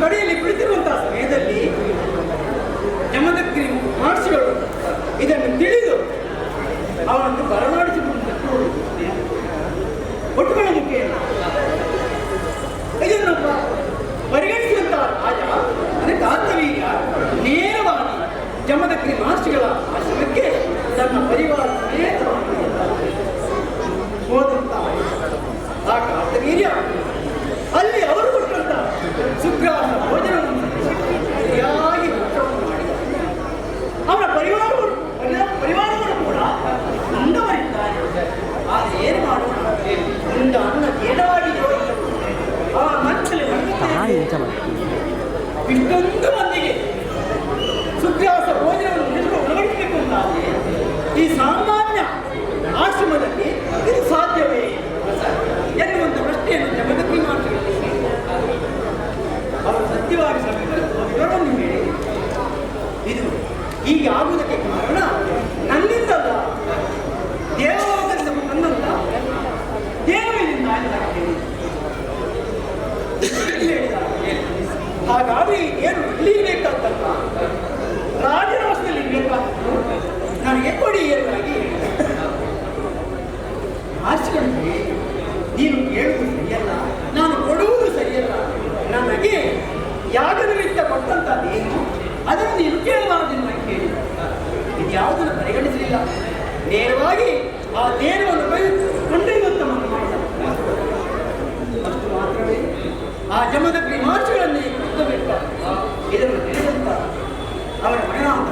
ಕಡೆಯಲ್ಲಿ ಕುಳಿತಿರುವಂತಹ ಸಮಯದಲ್ಲಿ ಹಾಗಾಗಿ ಏನು ಇಳಿಯಬೇಕಾಗ್ತಲ್ಲ ರಾಜರಾಜ್ಯದಲ್ಲಿ ಇಳಿಯಬೇಕಾದ್ರು ನನಗೆ ಕೊಡಿ ಎನ್ನಾಗಿ ಆಶ್ಚರ್ಯ ನೀನು ಹೇಳುವುದು ಸರಿಯಲ್ಲ, ನಾನು ಕೊಡುವುದು ಸರಿಯಲ್ಲ. ನನಗೆ ಯಾಗನಿಮಿತ್ತ ಕೊಟ್ಟಂತದ್ದೇನು ಅದನ್ನು ನೀನು ಕೇಳಬಾರದು ಕೇಳಿ ಇದು ಯಾವುದನ್ನು ಪರಿಗಣಿಸಲಿಲ್ಲ. ನೇರವಾಗಿ ಆ ದೇಹವನ್ನು ಕಂಡು ಮಾಡಿದ. ಅಷ್ಟು ಮಾತ್ರವೇ. ಆ ಜಮದ ಮಹರ್ಷಿಗಳನ್ನು ಬಿಟ್ಟ ಇದನ್ನು ತಿಳಿದಂತ ಅವರ ಪರಿಣಾಮ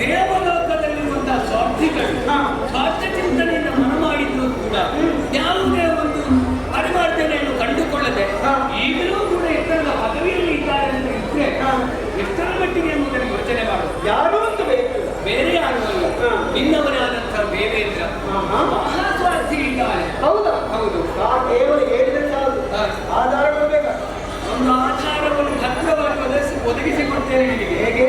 ದೇವಲೋಕದಲ್ಲಿರುವಂತಹ ಸ್ವಾರ್ಥಿಗಳು ಸ್ವಾರ್ಥ ಚಿಂತನೆಯನ್ನು ಮನಮಾಡಿದ್ರು ಕೂಡ ಯಾವುದೇ ಒಂದು ಪರಿವರ್ತನೆಯನ್ನು ಕಂಡುಕೊಳ್ಳದೆ ಈಗಲೂ ಕೂಡ ಎಷ್ಟರ ಹಗವಿಯಲ್ಲಿ ಇದ್ದಾರೆ ಅಂತ ಇದ್ರೆ ಎಷ್ಟರ ಮಟ್ಟಿಗೆ ಎಂಬುದನ್ನು ಯೋಚನೆ ಮಾಡುದು. ಯಾರು ಅಂತ ಬೇರೆ ಯಾರು ಅಲ್ಲ. ನಿನ್ನವರಾದಂತಹ ದೇವೇಂದ್ರ ಮಹಾ ಸ್ವಾರ್ಥಿ ಇದ್ದಾರೆ ಹೌದಾ? ಹೌದು. ಆ ದೇವರು ಹೇಳಿದ್ರೆ ಸಾಕು. ಆಧಾರ ಒಂದು ಆಚಾರವನ್ನು ಭದ್ರವಾಗಿ ಒದಗಿಸಿಕೊಡ್ತೇನೆ ನಿಮಗೆ ಹೇಗೆ?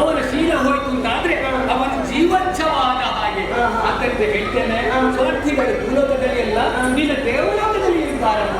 ಅವನ ಶೀಲ ಹೋಯಿತು ಅಂತಾದ್ರೆ ಅವನ ಜೀವಂಚವಾದ ಹಾಗೆ. ಆದ್ದರಿಂದ ಹೇಳ್ತೇನೆ ಸ್ವಾರ್ಥಿಗಳ ಭೂಲೋಕದಲ್ಲಿ ಅಲ್ಲ ನಿನ್ನ ದೇವಲೋಕದಲ್ಲಿ ಇರುತ್ತಾರಮ್ಮ.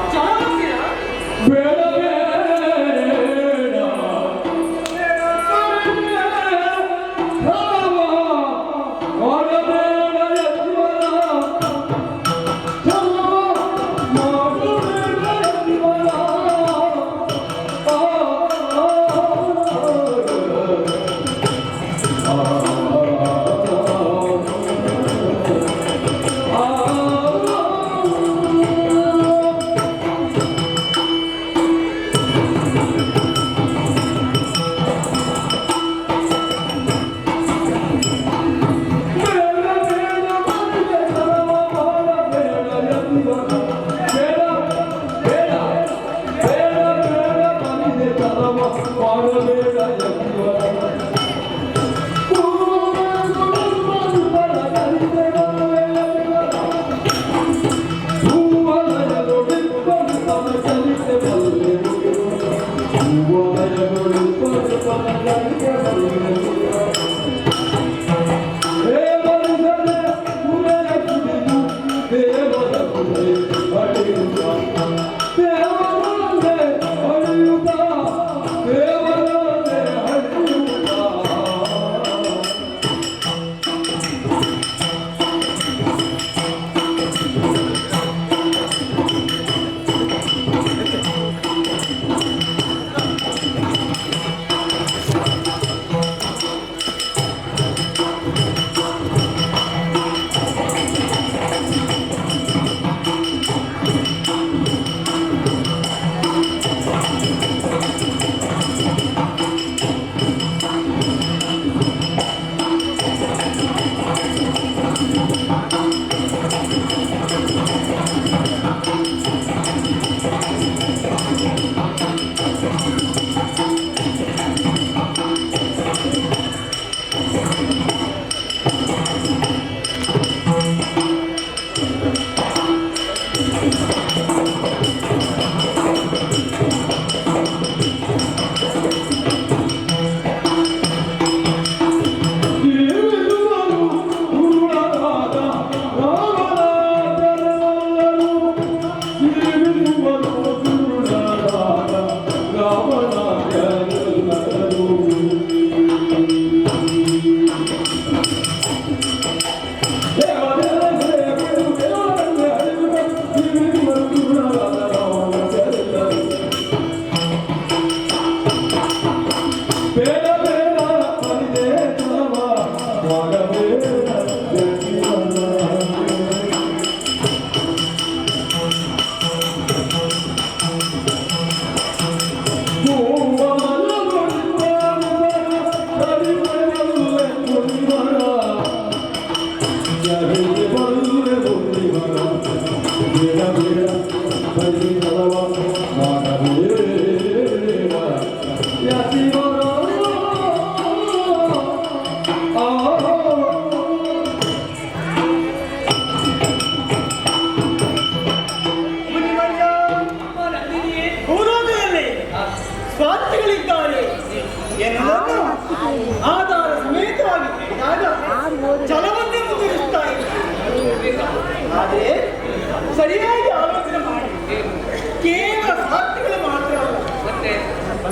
হইতে বললে বন্দি হলাম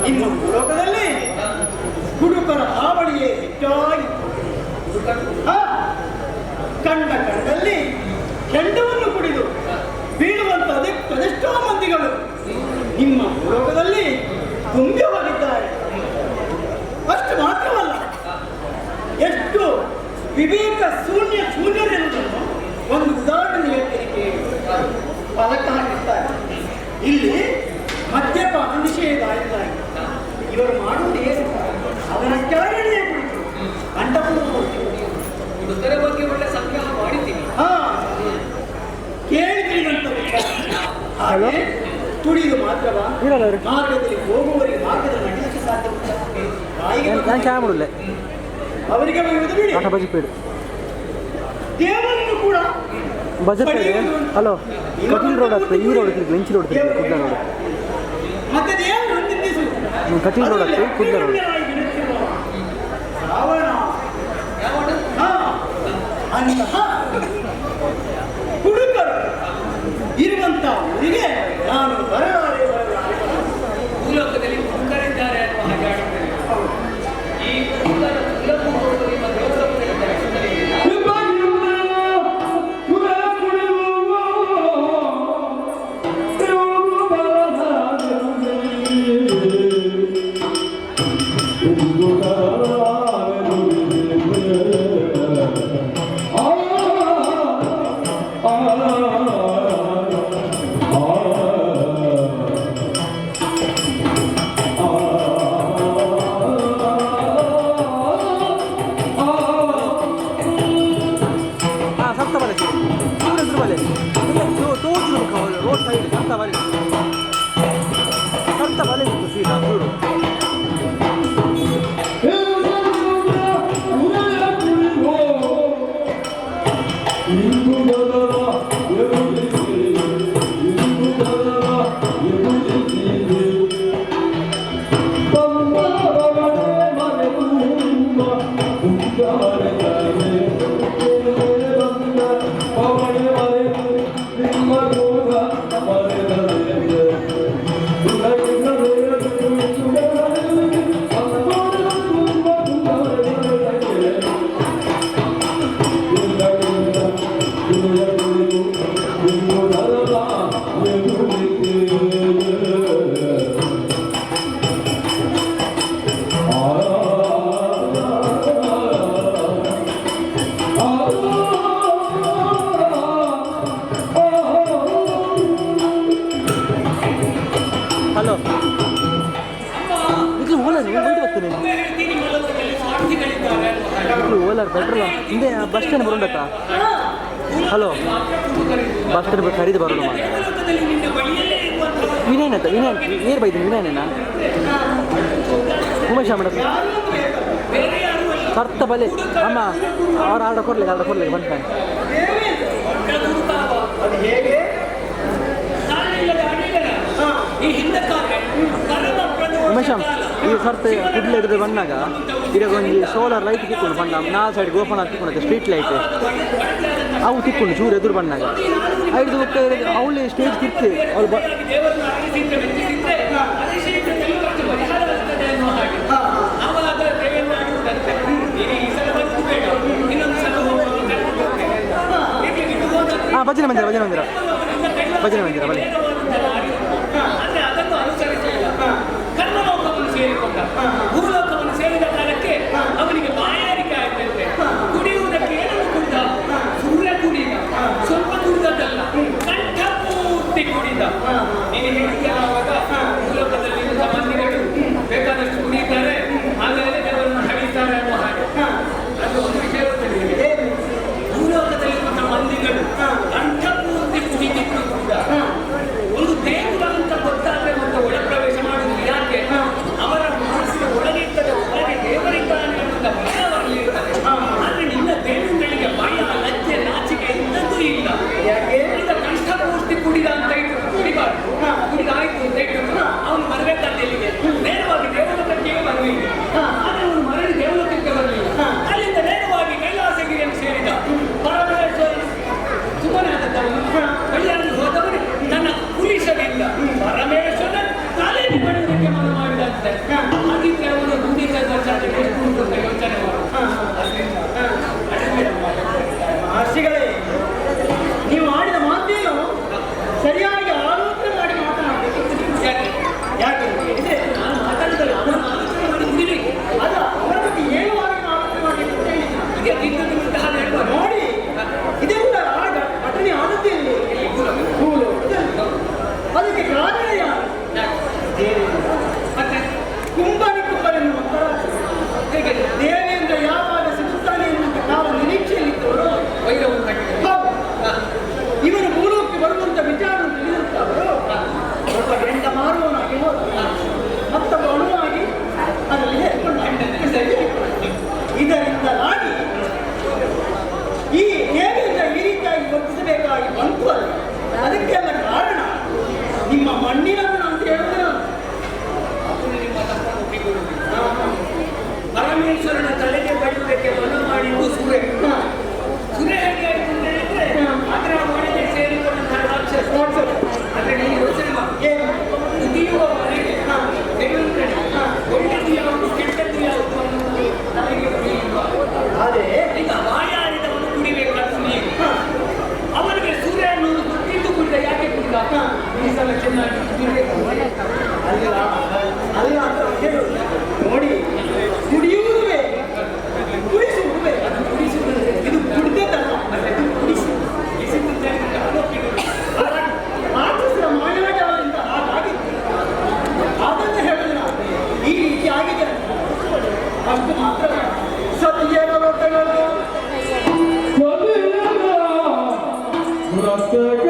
ಇನ್ನು ಭೂಲೋಕದಲ್ಲಿ ಹುಡುಕರ ಹಾವಳಿಯೇ ಹೆಚ್ಚಾಗಿ ಕಂಡ ಕಂಡಲ್ಲಿ ಕೆಂಡವನ್ನು ಕುಡಿದು ಬೀಳುವಂತ ಅದೆಷ್ಟು ಮಂದಿಗಳು ನಿಮ್ಮ ಲೋಕದಲ್ಲಿ ತುಂಬಿ ಹೋಗಿದ್ದಾರೆ ಅಷ್ಟು ಮಾತ್ರವಲ್ಲ, ಎಷ್ಟು ವಿವೇಕ ಶೂನ್ಯ ಶೂನ್ಯರೆಂಬುದನ್ನು ಒಂದು ಉದಾಹರಣೆ ಹೇಳ್ತೀನಿ ಕೇಳಿ. ಫಲಕ ಹಾಕಿರ್ತಾರೆ ಇಲ್ಲಿ ಮದ್ಯಪಾನ ನಿಷೇಧ இவர் மானுடைய ಅವನಕ್ಕೆಳಗೆ ಕುಳಿತು ಅಂಡಪೂರ್ಣ ಉತ್ತರ ಬಗ್ಗೆ ಒಳ್ಳೆ ಸಂಗ್ರಹ ಮಾಡಿದ್ದೀನಿ ಕೇಳಿದ್ರಿಗಂತ ಹಾಗೆ ತುಡಿದು ಮಾತ್ರವ ಮಾರ್ಗದಲ್ಲಿ ಹೋಗುವವರಿಗೆ ಮಾರ್ಗದ ನಡೆಯಕ್ಕೆ ಸಾಧ್ಯವಿಲ್ಲ ಅವರಿಗೆ ಬಜೆಟ್ ದೇವರನ್ನು ಕೂಡ ಬಜೆಟ್ ಹಲೋ ಕಟೀಲ್ ರೋಡ್ ಆಗ್ತದೆ ಈ road bench road Kudla road ಮತ್ತೆ ಕಟೀಲ್ ರೋಡ್ ಹತ್ರ ಕುಡ್ಲ ರೋಡ್ ರಾವಣ ಹಾ, ಅಂತಹ ಹಲೋ ಪೆಟ್ರೋಲ್ ಹಿಂದೆ ಬಸ್ ಸ್ಟ್ಯಾಂಡ್ ಬರೋണ്ടಕ್ಕ ಹಲೋ. ಬಸ್ ಸ್ಟ್ಯಾಂಡ್ ಖರೀದಿ ಬರೋಣ ವಿನಯನ್ ಅಂತ ವಿನಯನ್ ಏರ್ ಬೈತೀನಿ ವಿನಯನೇನಾ? ಉಮೇಶ ಮೇಡಮ್ ಕರ್ತ ಬಲೆ. ಅಮ್ಮ, ಅವ್ರ ಆರ್ಡರ್ ಕೊಡ್ಲಿಕ್ಕೆ ಆರ್ಡರ್ ಕೊಡ್ಲಿಕ್ಕೆ ಬಂದ ಉಮೇಶ್. ಈ ಸರ್ತೆ ಕುಡ್ಲೆ ಹಿಡಿದು ಬಂದಾಗ ಇದಾಗ ಒಂದು ಸೋಲಾರ್ ಲೈಟ್ ತಿಕ್ಕೊಂಡು ಬಂದ ನಾ ಸೈಡ್ ಗೋಪನ ತಿಕ್ಕೊಂಡು ಸ್ಟ್ರೀಟ್ ಲೈಟ್ ಅವು ತಿಕ್ಕೊಂಡು ಚೂರು ಎದುರು ಬಂದಾಗ. ಐದು ಅವಳು ಸ್ಟೇಜ್ ತಿರ್ತಿ ಅವಳು ಬ ಭಜನೆ ಮಂದಿರ ಭಜನೆ ಮಂದಿರ. ಭಜನೆ ಮಂದಿರ, ಬನ್ನಿ. You want. God's good.